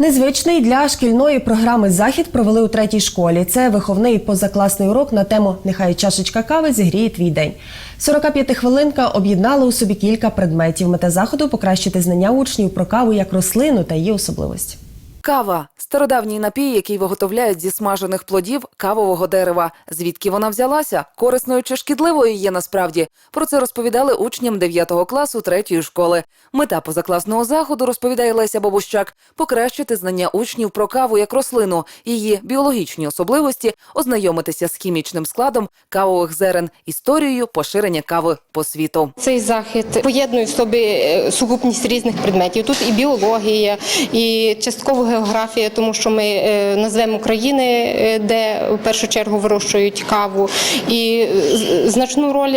Незвичний для шкільної програми захід провели у третій школі. Це виховний позакласний урок на тему Нехай чашечка кави зігріє твій день. 45-хвилинка об'єднала у собі кілька предметів. Мета заходу покращити знання учнів про каву як рослину та її особливості. Кава стародавній напій, який виготовляють зі смажених плодів кавового дерева. Звідки вона взялася? Корисною чи шкідливою є насправді. Про це розповідали учням 9 класу третьої школи. Мета позакласного заходу розповідає Леся Бабущак покращити знання учнів про каву як рослину, її біологічні особливості, ознайомитися з хімічним складом кавових зерен, історією поширення кави по світу. Цей захід поєднує в собі е, сукупність різних предметів. Тут і біологія, і частково географія, тому що ми е, назвемо країни, е, де в першу чергу вирощують каву, і е, значну роль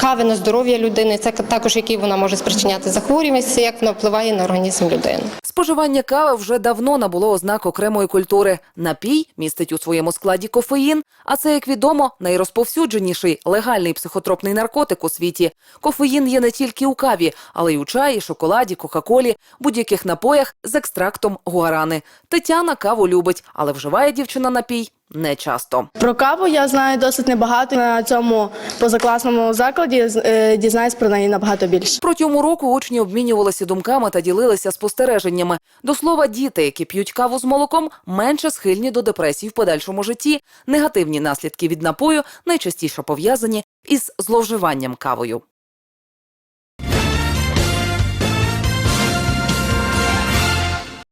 кави на здоров'я людини. Це також який вона може спричиняти захворюваність, як вона впливає на організм людини. Споживання кави вже давно набуло ознак окремої культури. Напій містить у своєму складі кофеїн, а це, як відомо, найрозповсюдженіший легальний психотропний наркотик у світі. Кофеїн є не тільки у каві, але й у чаї, шоколаді, кока-колі, будь-яких напоях з екстрактом гуарани. Тетяна каву любить, але вживає дівчина напій не часто. Про каву я знаю досить небагато. На цьому позакласному закладі е, дізнаюсь про неї набагато більше. Протягом уроку учні обмінювалися думками та ділилися спостереженнями. До слова, діти, які п'ють каву з молоком, менше схильні до депресії в подальшому житті. Негативні наслідки від напою найчастіше пов'язані із зловживанням кавою.